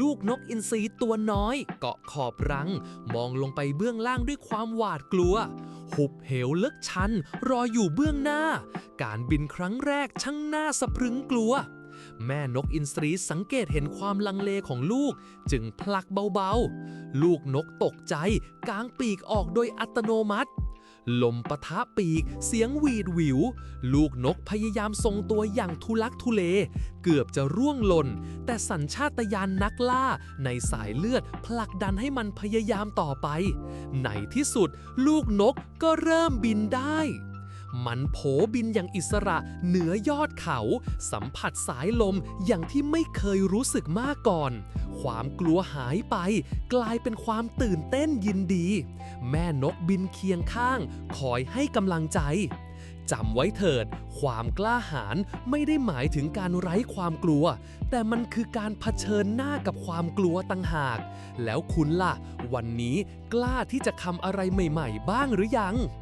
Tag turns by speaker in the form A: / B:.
A: ลูกนกอินทรีตัวน้อย เกาะขอบรัง มองลงไปเบื้องล่างด้วยความหวาดกลัว หุบเหวลึกชัน รออยู่เบื้องหน้า การบินครั้งแรกช่างน่าสะพรึงกลัว แม่นกอินทรีสังเกตเห็นความลังเลของลูก จึงผลักเบาๆ ลูกนกตกใจกางปีกออกโดยอัตโนมัติ ลมปะทะปีก เสียงหวีดหวิว ลูกนกพยายามทรงตัวอย่างทุลักทุเล เกือบจะร่วงหล่น แต่สัญชาตญาณนักล่าในสายเลือดผลักดันให้มันพยายามต่อไป ในที่สุด ลูกนกก็เริ่มบินได้มันโผบินอย่างอิสระเหนือยอดเขา สัมผัสสายลมอย่างที่ไม่เคยรู้สึกมาก่อน ความกลัวหายไป กลายเป็นความตื่นเต้นยินดี แม่นกบินเคียงข้าง คอยให้กำลังใจจำไว้เถิด ความกล้าหาญไม่ได้หมายถึงการไร้ความกลัว แต่มันคือการเผชิญหน้ากับความกลัวต่างหาก แล้วคุณล่ะ วันนี้กล้าที่จะทำอะไรใหม่ ๆ บ้างหรือยัง